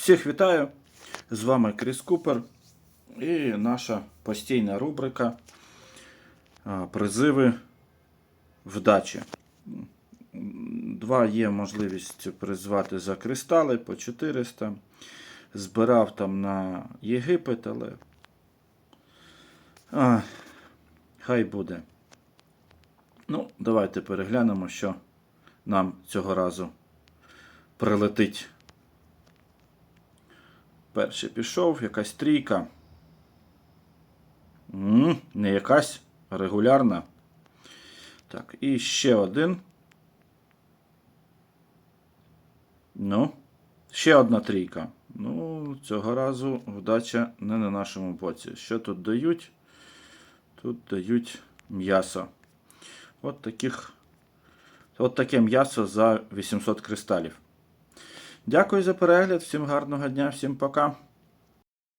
Всіх вітаю! З вами Кріс Купер і наша постійна рубрика Призиви вдачі. Два є можливість призвати за кристали по 400. Збирав там на Єгипет, але а, хай буде. Ну, давайте переглянемо, що нам цього разу прилетить. Перший пішов, якась трійка. м не якась, регулярна. Так, і ще один. Ну, ще одна трійка. Ну, цього разу вдача не на нашому боці. Що тут дають? Тут дають м'ясо. От таких. От таке м'ясо за 800 кристалів. Дякую за перегляд, всім гарного дня, всім пока.